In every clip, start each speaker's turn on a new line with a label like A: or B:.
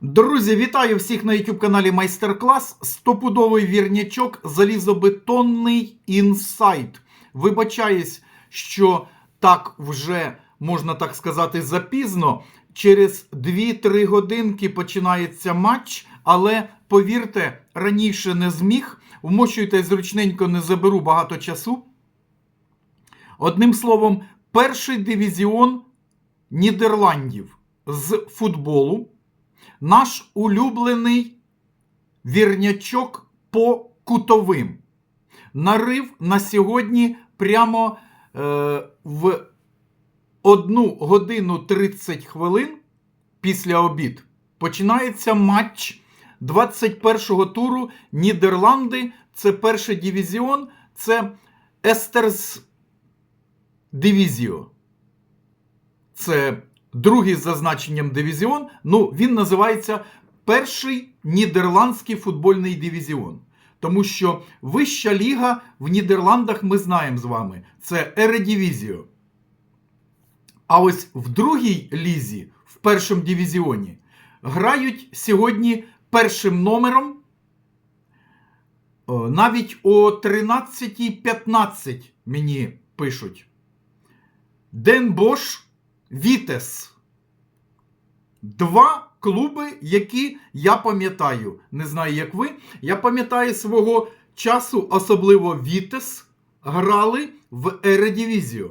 A: Друзі, вітаю всіх на YouTube каналі Майстер-клас. Стопудовий вірнячок залізобетонний інсайт. Вибачаюсь, що так вже можна так сказати запізно. Через 2-3 годинки починається матч, але повірте, раніше не зміг. Вмочуйте зручненько, не заберу багато часу. Одним словом, перший дивізіон Нідерландів з футболу наш улюблений вірнячок по кутовим. Нарив на сьогодні прямо е, в 1 годину 30 хвилин після обід починається матч 21-го туру Нідерланди. Це перший дивізіон, це Естерс Дивізіо. Це другий з зазначенням дивізіон. Ну, він називається Перший Нідерландський футбольний дивізіон. Тому що вища ліга в Нідерландах ми знаємо з вами. Це Ередивізіо. А ось в другій лізі, в першому дивізіоні, грають сьогодні першим номером. Навіть о 13.15 мені пишуть. Ден Бош Вітес. Два клуби, які я пам'ятаю. Не знаю, як ви. Я пам'ятаю свого часу, особливо Вітес, грали в Ередивізіо.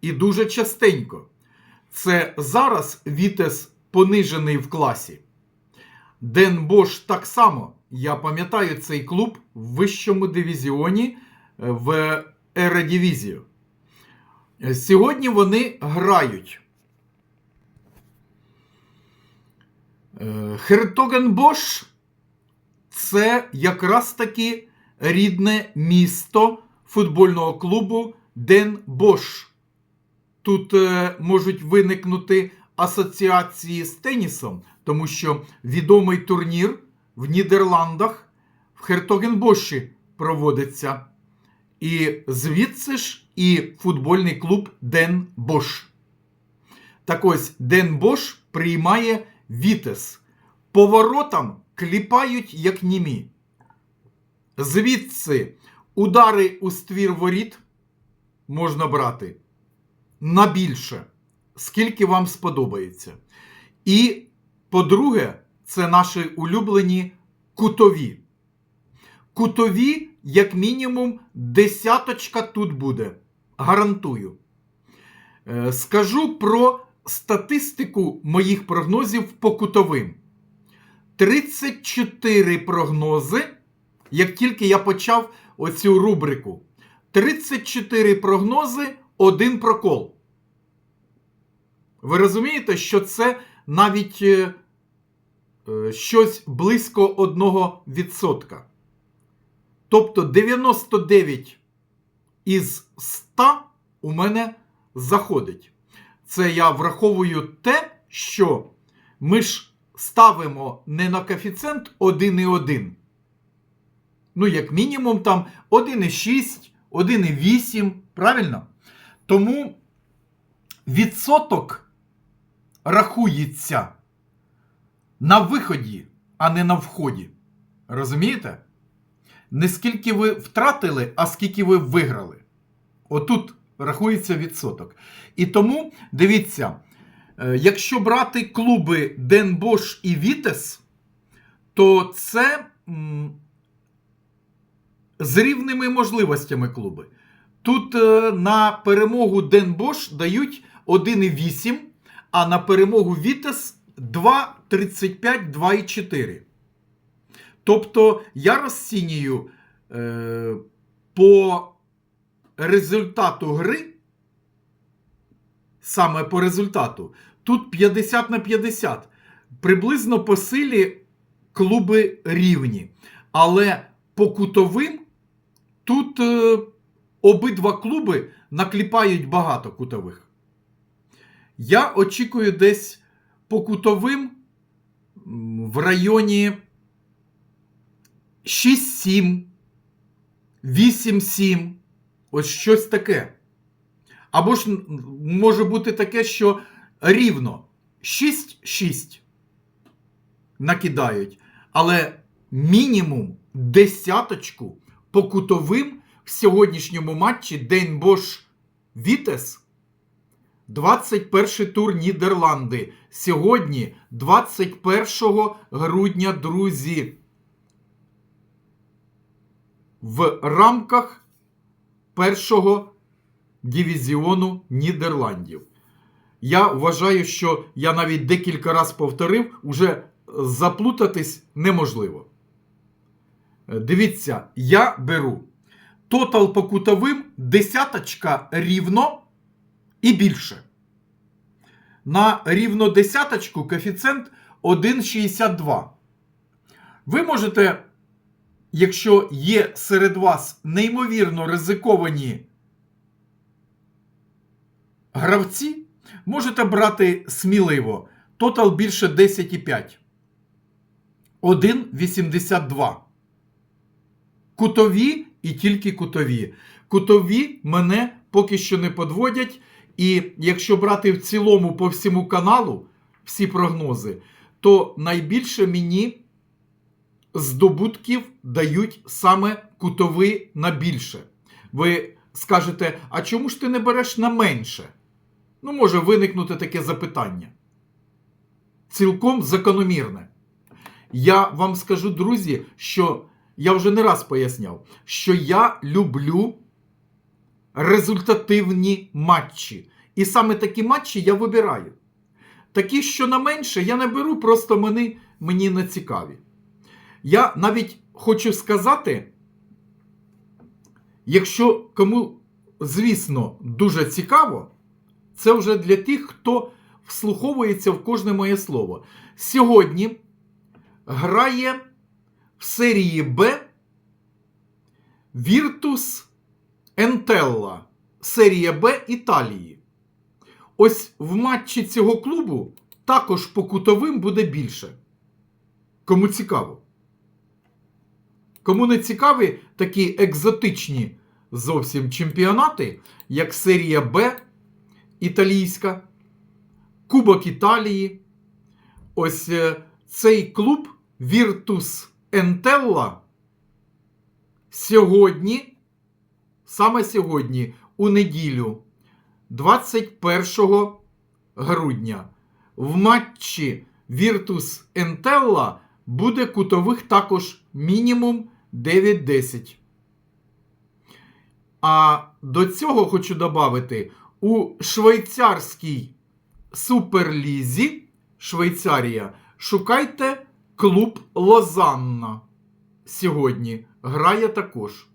A: І дуже частенько. Це зараз Вітес понижений в класі. Ден Бош так само. Я пам'ятаю цей клуб в вищому дивізіоні е, в Ередивізіо. Сьогодні вони грають. Е, Хертогенбош це якраз таки рідне місто футбольного клубу Ден Бош. Тут е, можуть виникнути асоціації з тенісом, тому що відомий турнір в Нідерландах в Хертогенбоші проводиться. І звідси ж і футбольний клуб Ден Бош. Так ось Ден Бош приймає Вітес. Поворотам кліпають, як німі. Звідси удари у ствір воріт можна брати на більше, скільки вам сподобається. І, по-друге, це наші улюблені кутові. Кутові, як мінімум, десяточка тут буде. Гарантую. Е, Скажу про статистику моїх прогнозів по кутовим. 34 прогнози, як тільки я почав оцю рубрику. 34 прогнози, один прокол. Ви розумієте, що це навіть е, е, щось близько 1%. Тобто 99 із 100 у мене заходить. Це я враховую те, що ми ж ставимо не на коефіцієнт 1,1. Ну, як мінімум, там 1,6, 1,8. Правильно? Тому відсоток рахується на виході, а не на вході. Розумієте? Не скільки ви втратили, а скільки ви виграли. Отут рахується відсоток. І тому, дивіться, е, якщо брати клуби Денбош і Вітес, то це з рівними можливостями клуби. Тут е, на перемогу Денбош дають 1,8, а на перемогу Вітес 2,35, 2,4. Тобто я розцінюю е, по результату гри, саме по результату, тут 50 на 50. Приблизно по силі клуби рівні. Але по кутовим тут е, обидва клуби накліпають багато кутових. Я очікую десь по кутовим в районі 6-7, 8-7. Ось щось таке. Або ж може бути таке, що рівно 6-6. накидають, але мінімум десяточку по кутовим в сьогоднішньому матчі День Бош Вітес. 21 тур Нідерланди. Сьогодні, 21 грудня, друзі. В рамках першого дивізіону Нідерландів. Я вважаю, що я навіть декілька разів повторив, уже заплутатись неможливо. Е, Дивіться, я беру тотал по кутовим десяточка рівно і більше. На рівно десяточку коефіцієнт 1,62. Ви можете, якщо є серед вас неймовірно ризиковані гравці, можете брати сміливо. Тотал більше 10,5. 1,82. Кутові і тільки кутові. Кутові мене поки що не подводять. І якщо брати в цілому по всьому каналу всі прогнози, то найбільше мені здобутків дають саме кутові на більше. Ви скажете, а чому ж ти не береш на менше? Ну, може виникнути таке запитання. Цілком закономірне. Я вам скажу, друзі, що я вже не раз поясняв, що я люблю результативні матчі. І саме такі матчі я вибираю. Такі, що на менше, я не беру, просто мені, мені не цікаві. Я навіть хочу сказати, якщо кому, звісно, дуже цікаво, це вже для тих, хто вслуховується в кожне моє слово. Сьогодні грає в серії Б Virtus Entella, серія Б Італії. Ось в матчі цього клубу також по кутовим буде більше. Кому цікаво. Кому не цікаві такі екзотичні зовсім чемпіонати, як серія Б італійська, Кубок Італії. Ось е, цей клуб Virtus Entella сьогодні, саме сьогодні, у неділю, 21 грудня, в матчі Virtus Entella буде кутових також мінімум 9-10. А до цього хочу додати, у швейцарській суперлізі Швейцарія шукайте клуб Лозанна. Сьогодні грає також.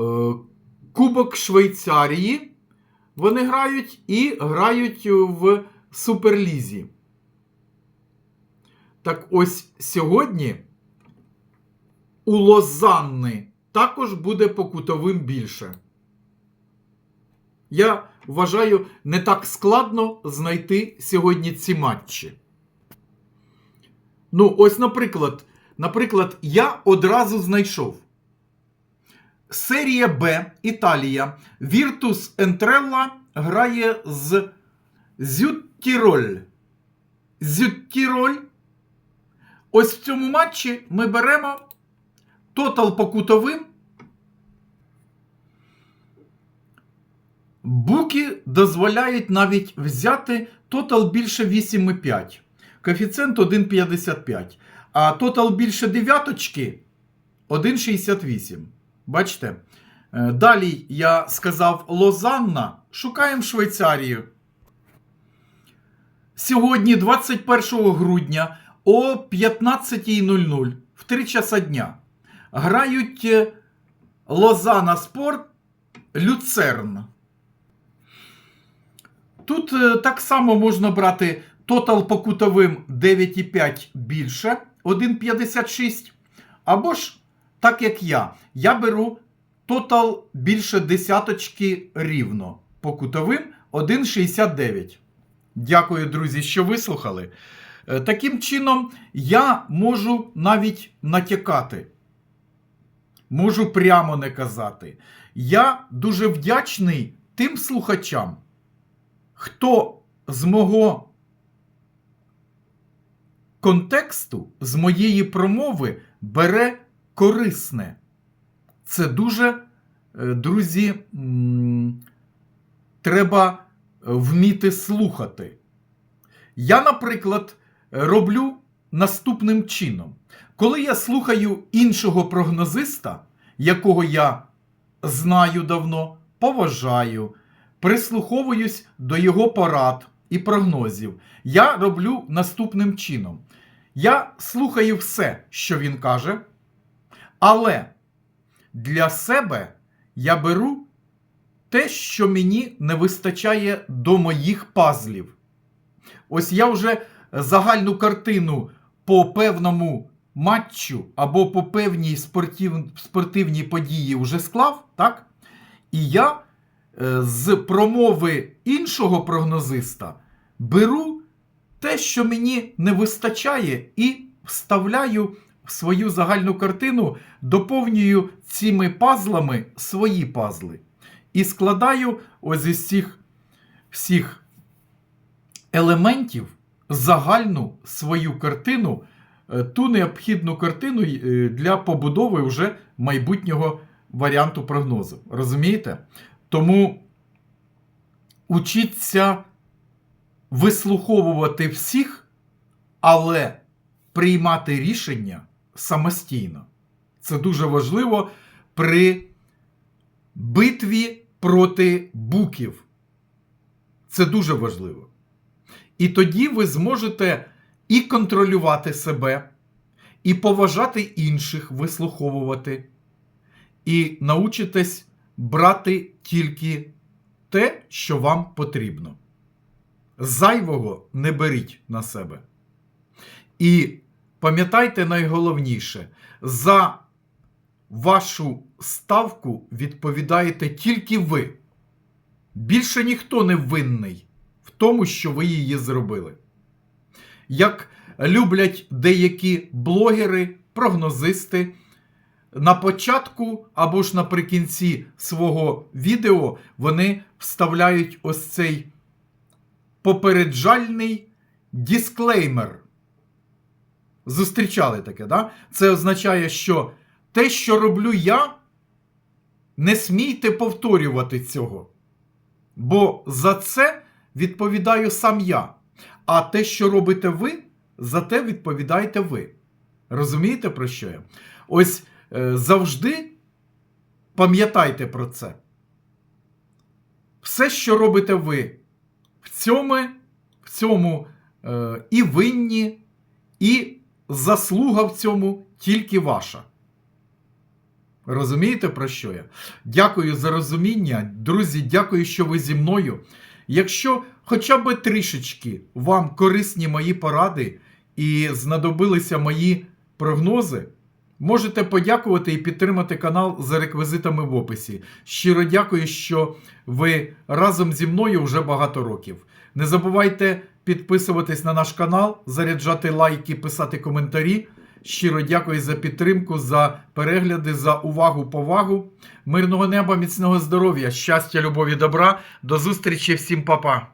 A: Е, Кубок Швейцарії. Вони грають і грають в Суперлізі. Так ось сьогодні у Лозанни також буде по кутовим більше. Я вважаю, не так складно знайти сьогодні ці матчі. Ну, ось, наприклад, наприклад, я одразу знайшов. Серія Б Італія. Віртус Ентрелла грає з Зюттіроль. Зюттіроль. Ось в цьому матчі ми беремо тотал по кутовим. Буки дозволяють навіть взяти тотал більше 8,5. Коефіцієнт 1,55. А тотал більше дев'яточки 1,68. Бачите? Е, Далі я сказав Лозанна. Шукаємо Швейцарію. Сьогодні, 21 грудня о 15.00 в 3 часа дня. Грають е, Лозана Спорт Люцерн. Тут е, так само можна брати тотал по кутовим 9,5 більше 1,56. Або ж, так як я, я беру тотал більше десяточки рівно по кутовим 1,69. Дякую, друзі, що вислухали. Е, Таким чином, я можу навіть натякати. Можу прямо не казати. Я дуже вдячний тим слухачам, хто з мого контексту з моєї промови бере корисне. Це дуже, е, друзі, треба вміти слухати. Я, наприклад, роблю наступним чином. Коли я слухаю іншого прогнозиста, якого я знаю давно, поважаю, прислуховуюсь до його порад і прогнозів, я роблю наступним чином. Я слухаю все, що він каже, але для себе я беру те, що мені не вистачає до моїх пазлів. Ось я вже загальну картину по певному матчу або по певній спортив... спортивній події вже склав, так? І я е, з промови іншого прогнозиста беру те, що мені не вистачає, і вставляю в свою загальну картину, доповнюю цими пазлами свої пазли. І складаю ось із цих всіх елементів загальну свою картину, ту необхідну картину е, для побудови вже майбутнього варіанту прогнозу. Розумієте? Тому учіться вислуховувати всіх, але приймати рішення самостійно. Це дуже важливо при битві проти буків. Це дуже важливо. І тоді ви зможете і контролювати себе, і поважати інших, вислуховувати, і научитесь брати тільки те, що вам потрібно. Зайвого не беріть на себе. І пам'ятайте найголовніше, за вашу ставку відповідаєте тільки ви. Більше ніхто не винний в тому, що ви її зробили. Як люблять деякі блогери, прогнозисти, на початку або ж наприкінці свого відео вони вставляють ось цей попереджальний дисклеймер. Зустрічали таке, да? Це означає, що те, що роблю я, не смійте повторювати цього. Бо за це відповідаю сам я. А те, що робите ви, за те відповідаєте ви. Розумієте, про що я? Ось е, завжди пам'ятайте про це. Все, що робите ви, в цьому, в цьому е, і винні, і заслуга в цьому тільки ваша. Розумієте, про що я? Дякую за розуміння. Друзі, дякую, що ви зі мною. Якщо хоча б трішечки вам корисні мої поради і знадобилися мої прогнози, можете подякувати і підтримати канал за реквізитами в описі. Щиро дякую, що ви разом зі мною вже багато років. Не забувайте підписуватись на наш канал, заряджати лайки, писати коментарі. Щиро дякую за підтримку, за перегляди, за увагу, повагу. Мирного неба, міцного здоров'я, щастя, любові, добра. До зустрічі всім, па-па!